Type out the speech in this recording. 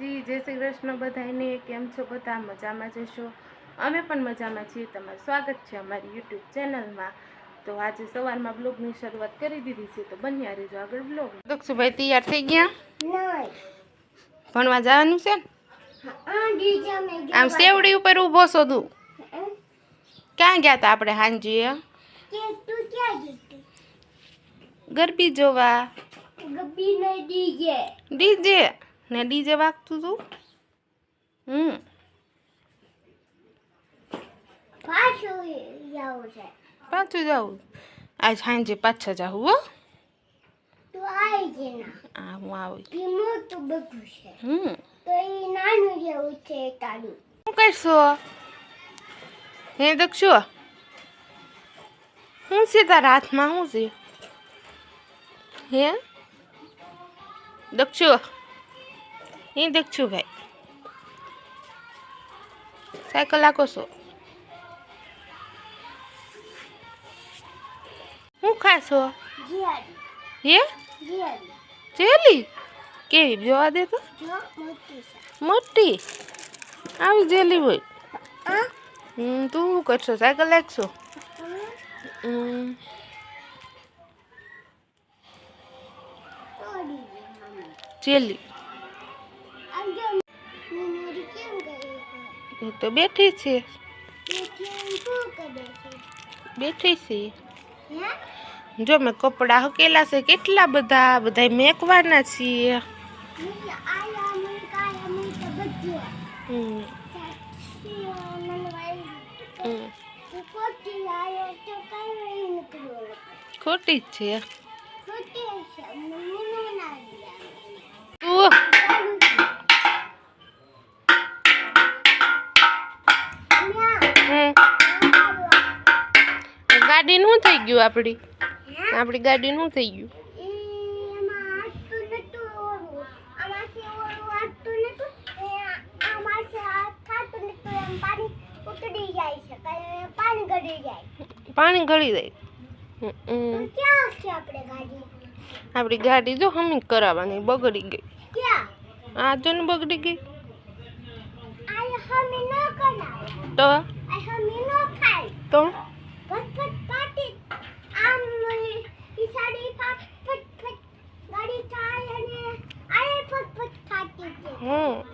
માતાજી જય શ્રી કૃષ્ણ બધાને કેમ છો બધા? મજામાં જશો? અમે પણ મજામાં છીએ. તમારું સ્વાગત છે અમારી યુટ્યુબ ચેનલમાં. તો આજે સવારમાં બ્લોગની શરૂઆત કરી દીધી છે. તો બન્યા રહેજો આગળ બ્લોગ. દક્ષુભાઈ તૈયાર થઈ ગયા? ભણવા જવાનું છે? આમ સેવડી ઉપર ઊભો છો તું? ક્યાં ગયા તા આપણે હાંજીએ ગરબી જોવા. ડીજે? ને ડીજે વાગતું તું? હમ. પાછું જવું આજ સાંજે પાછા જવું હો? આવું હમ. શું કરશો? હે દક્ષુ? શું છે તારા હાથમાં? શું છે? હે? દક્ષુ? હે દક્ષુ ભાઈ સાયકલ આખો છો શું ખાશો હે જેલી કેવી જોવા દે તો મોટી આવી જેલી હોય તું શું કરશો સાયકલ લાગશો ચેલી એ તો બેઠી છે. બેઠી છે. જો મેં કપડાં હકેલા છે, કેટલા બધા? બધા મેકવાના છીએ. ખોટી જ છે. ગાડીનું શું થઈ ગયું આપણી આપણી ગાડી શું થઈ ગયું. પાણી ગળી જાય. આપણી ગાડી જો હમી કરાવવાની બગડી ગઈ. આ જો ને બગડી ગઈ. તો? તો? હમ